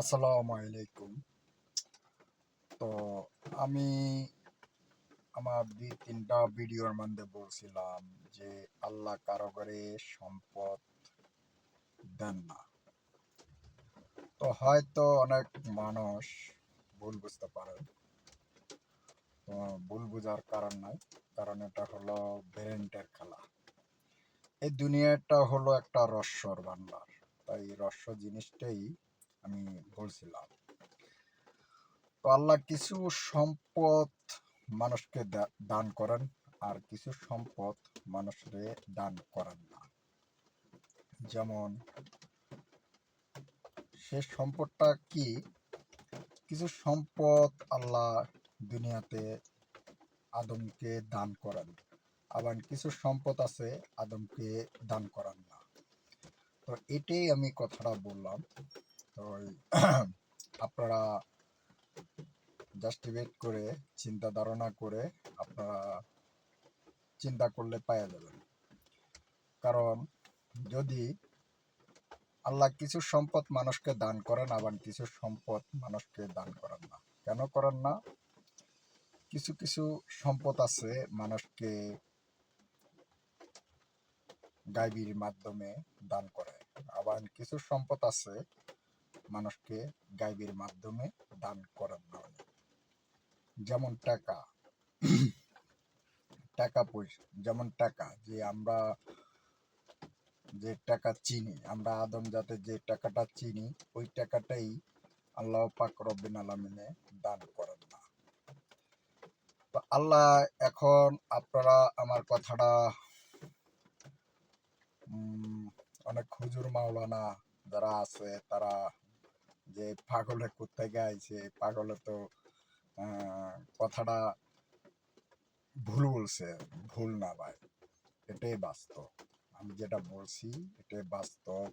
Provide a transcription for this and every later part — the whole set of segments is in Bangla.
আসসালামু আলাইকুম। তো আমি আমার দুই, তিনটা ভিডিওর মধ্যে বলছিলাম যে আল্লাহ কারও করে সম্পদ দেন না। তো হয়তো অনেক মানুষ ভুল বুঝতে পারে। ভুল বোঝার কারণ নাই, কারণ এটা হলো ভেরেন্টের খেলা। এই দুনিয়াটা হলো একটা রস্যর ভান্ডার। তাই রস্য জিনিসটাই আমি বলছিলাম। তো আল্লাহ কিছু সম্পদ মানুষকে দান করেন আর কিছু সম্পদ মানুষকে দান করেন না। যেমন, সে সম্পদটা কি? কিছু সম্পদ আল্লাহ দুনিয়াতে আদমকে দান করেন, আবার কিছু সম্পদ আছে আদমকে দান করেন না। তো এটাই আমি কথাটা বললাম। তো আপনারা জাস্টিফাইড করে চিন্তা ধারণা করে আপনারা চিন্তা করলে পাওয়া যাবেন। কারণ যদি আল্লাহ কিছু সম্পদ মানুষকে দান করেন, আবার কিছু সম্পদ মানুষকে দান করেন না। কেন করেন না? কিছু কিছু সম্পদ আছে মানুষকে গাইবির মাধ্যমে দান করে। আবার কিছু সম্পদ আছে মানুষকে গাইবির মাধ্যমে দান করেন না যেমন টাকা। টাকা পয়সা। যেমন টাকা, যে আমরা যে টাকা চিনি, আমরা আদম জাতের যে টাকাটা চিনি, ওই টাকাটাই আল্লাহ পাক রব্বিন আলমিনে দান করেন না। তো আল্লাহ এখন আপনারা আমার কথাটা অনেক হুজুর মাওলানা যারা আছে, তারা যে পাগলে কোথেকে আইছে, পাগলে তো কথাটা ভুল বলছে, ভুল না ভাই। এটাই বাস্তব। আমি যেটা বলছি, এটাই বাস্তব।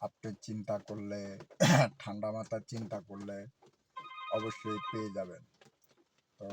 আপনি চিন্তা করলে, ঠান্ডা মাথা চিন্তা করলে অবশ্যই পেয়ে যাবেন। তো